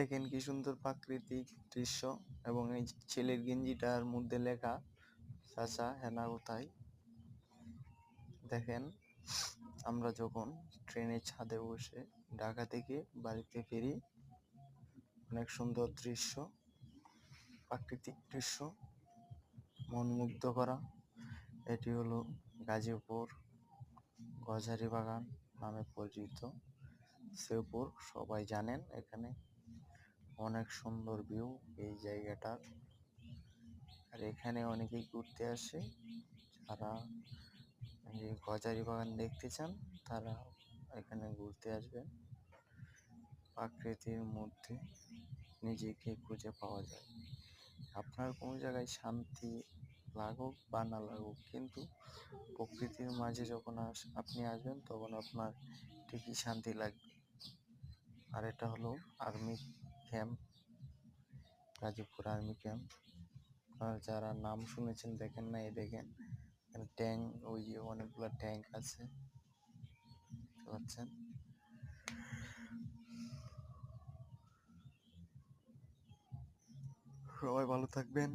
দেখেন কি সুন্দর প্রাকৃতিক দৃশ্য এবং এই ছেলের গেঞ্জিটার মধ্যে লেখা, চাচা, হেনা কোথায়? দেখেন, আমরা যখন ট্রেনের ছাদে বসে ঢাকা থেকে বাড়িতে ফিরি, অনেক সুন্দর দৃশ্য, প্রাকৃতিক দৃশ্য মন মুগ্ধ করা এটি হলো গাজীপুর গজারি বাগান নামে পরিচিত। শ্রীপুর সবাই জানেন এখানে অনেক সুন্দর ভিউ এই জায়গাটার। আর এখানে অনেকেই ঘুরতে আসে, যারা গজারি বাগান দেখতে চান, তারা এখানে ঘুরতে আসবেন। প্রাকৃতির মধ্যে নিজেকে খুঁজে পাওয়া যায়। আপনার কোনো জায়গায় শান্তি লাগুক বা না লাগুক, কিন্তু প্রকৃতির মাঝে যখন আস, আপনি আসবেন, তখন আপনার ঠিকই শান্তি লাগবে। আর এটা হলো army camp, Gazipur army camp. আর যারা নাম শুনেছেন, দেখেন না, এই দেখেন, এখানে ট্যাঙ্ক, ওই অনেকগুলো ট্যাঙ্ক আছে। পাচ্ছেন? সবাই ভালো থাকবেন।